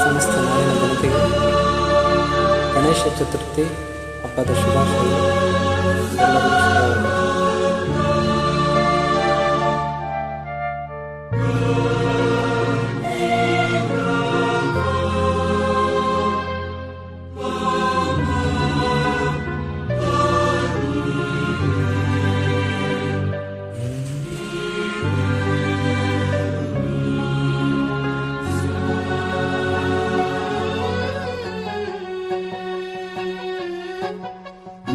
ಸಮಸ್ತ ನಾಡಿನ ಜನತೆಗೆ ಗಣೇಶ ಚತುರ್ಥಿ ಹಬ್ಬದ ಶುಭಾಶಯಗಳು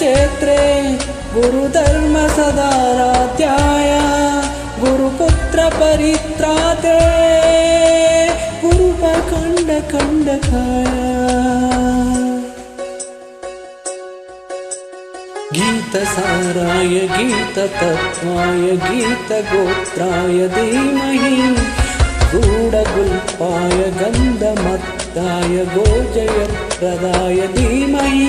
गुणगुरवे गुरुदैत्यकलक्षेत्रे गुरुधर्मसदाराध्याय गुरुपुत्रपरित्राते गुरुपखण्डखण्डकाय गीतसाराय गीततत्त्वाय गीतगोत्राय धीमहि गूढगुल्पाय गन्धमत्ताय गोजयप्रदाय धीमहि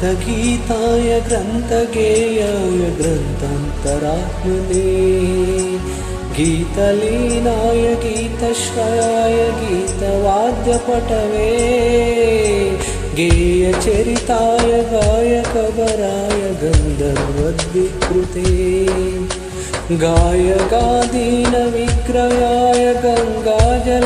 ग्रन्थगीताय ग्रन्थगेयाय ग्रन्थान्तरात्मने गीतलीनाय गीतश्रयाय गीतवाद्यपटवे गेयचरिताय गायकवराय गन्धर्वद्विकृते गायकादीनविक्रयाय गङ्गाजलप्रणयवते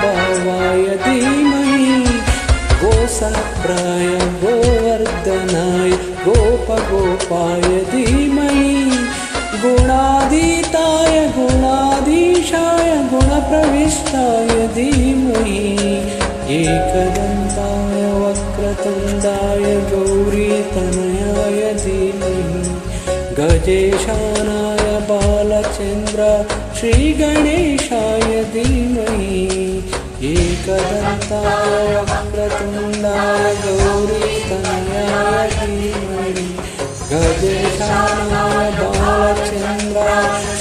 गौरभावाय धीमहि गोसम्प्राय गोवर्धनाय गोपगोपाय धीमहि गुणाधीताय गुणाधीशाय गुणप्रविष्टाय धीमहि एकदन्ताय वक्रतुण्डाय गौरीतनयाय धीमहि गजेशानाय बालचन्द्र श्रीगणेशाय धीमहि एकदन्ताय वक्रतुण्डाय गौरीतनयाय धीमहि गजेशानाय बालचन्द्र श्रीगणेशाय